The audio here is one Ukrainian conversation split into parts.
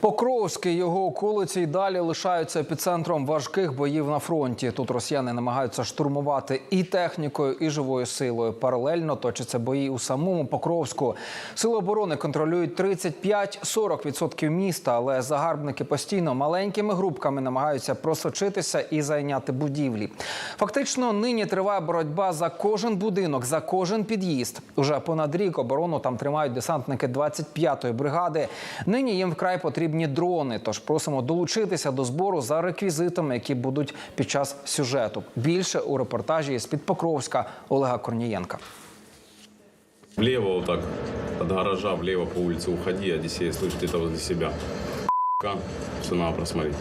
Покровський його околиці й далі лишаються епіцентром важких боїв на фронті. Тут росіяни намагаються штурмувати і технікою, і живою силою. Паралельно точаться бої у самому Покровську. Сили оборони контролюють 35-40% міста, але загарбники постійно маленькими групками намагаються просочитися і зайняти будівлі. Фактично, нині триває боротьба за кожен будинок, за кожен під'їзд. Уже понад рік оборону там тримають десантники 25-ї бригади. Нині їм вкрай потрібні дрони. Тож просимо долучитися до збору за реквізитами, які будуть під час сюжету. Більше у репортажі з під Покровська Олега Корнієнка. Влево вот так, от гаража влево по улице уходи, Одиссея слышит это возле себя. Все надо просмотреть.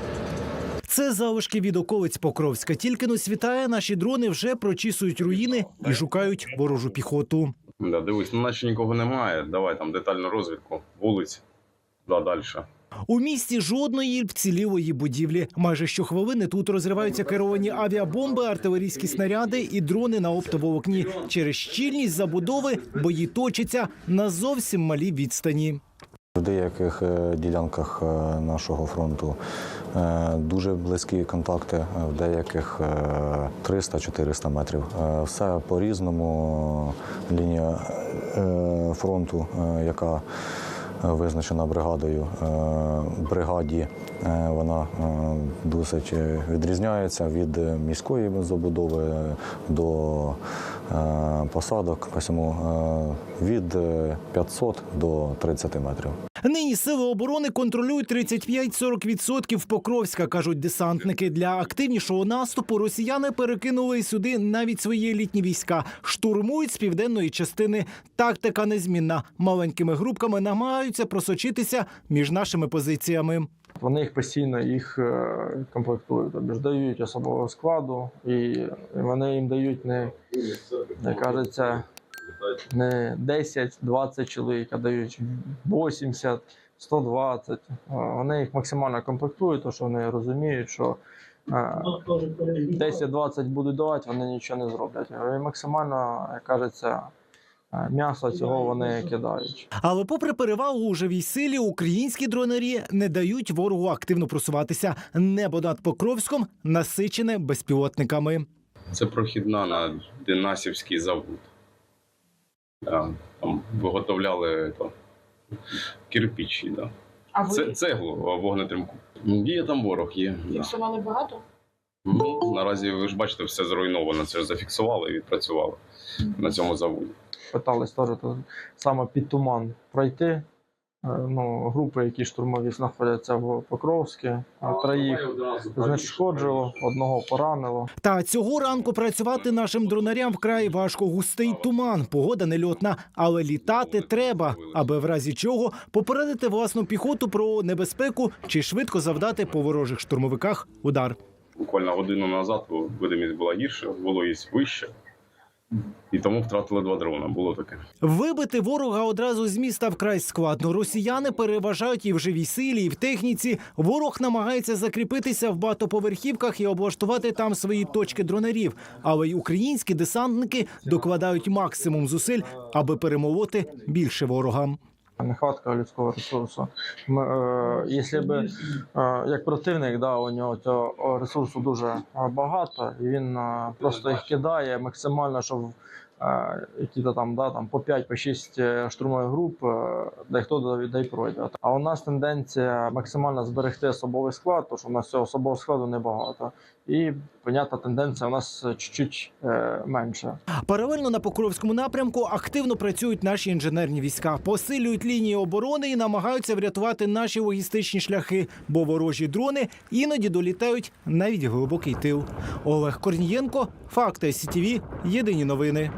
Це залишки від околиць Покровська. Тільки но світає, наші дрони вже прочісують руїни і шукають ворожу піхоту. Да, дивись, ну наче нікого немає. Давай там детальну розвідку, вулиць, да, далі. У місті жодної вцілілої будівлі. Майже щохвилини тут розриваються керовані авіабомби, артилерійські снаряди і дрони на оптоволокні. Через щільність забудови бої точаться на зовсім малій відстані. В деяких е, ділянках е, нашого фронту е, дуже близькі контакти, в деяких е, 300-400 метрів. Все по-різному. Лінія е, фронту, яка визначена бригадою, е, бригаді, е, вона е, досить відрізняється від міської забудови до посадок, посьому е, від е, 500 до 30 метрів. Нині сили оборони контролюють 35-40% Покровська, кажуть десантники. Для активнішого наступу росіяни перекинули сюди навіть свої елітні війська. Штурмують з південної частини. Тактика незмінна. Маленькими групками намагаються просочитися між нашими позиціями. Вони їх постійно їх е, комплектують, тобто дають особового складу, і вони їм дають не, як кажеться, не 10-20 чоловік, а дають 80, 120. Е, Вони їх максимально комплектують, тому що вони розуміють, що е, 10-20 будуть давати, вони нічого не зроблять. І максимально, як кажеться, е, м'ясо цього вони кидають. Але, попри перевагу у живій силі, українські дронері не дають ворогу активно просуватися. Небо над Покровськом насичене безпілотниками. Це прохідна на Денасівський завод. Там виготовляли то, кирпичі, да. А ви Це, цеглу вогнетримку. Є там ворог, є. Да. фіксували багато? Ну, наразі ви ж бачите, все зруйновано. Це ж зафіксували і відпрацювали на цьому заводі. Питались теж то саме під туман пройти. Е, Ну, групи, які штурмові знаходяться в Покровську, е, троїх знешкоджувало, одного поранило. Та цього ранку працювати нашим дронарям вкрай важко. Густий туман, погода нельотна, але літати треба, аби в разі чого попередити власну піхоту про небезпеку чи швидко завдати по ворожих штурмовиках удар. Буквально годину назад видимість була гірша, вологість вища. І тому втратили два дрона. Було таке. Вибити ворога одразу з міста вкрай складно. Росіяни переважають і в живій силі, і в техніці. Ворог намагається закріпитися в багатоповерхівках і облаштувати там свої точки дронерів. Але й українські десантники докладають максимум зусиль, аби перемолоти більше ворогам. Нехватка людського ресурсу. Ми, е, якщо б е, як противник, да, у нього цього ресурсу дуже е, багато, і він е, просто їх кидає максимально, щоб е, які-то там, да, там по 5 по 6 штурмових груп, е, де хто да пройде. А у нас тенденція максимально зберегти особовий склад, тому що у нас цього особового складу небагато. І понятна тенденція у нас чуть-чуть е, менше. Паралельно на Покровському напрямку активно працюють наші інженерні війська, посилюють лінії оборони і намагаються врятувати наші логістичні шляхи, бо ворожі дрони іноді долітають навіть глибокий тил. Олег Корнієнко, факти СІТВ, єдині новини.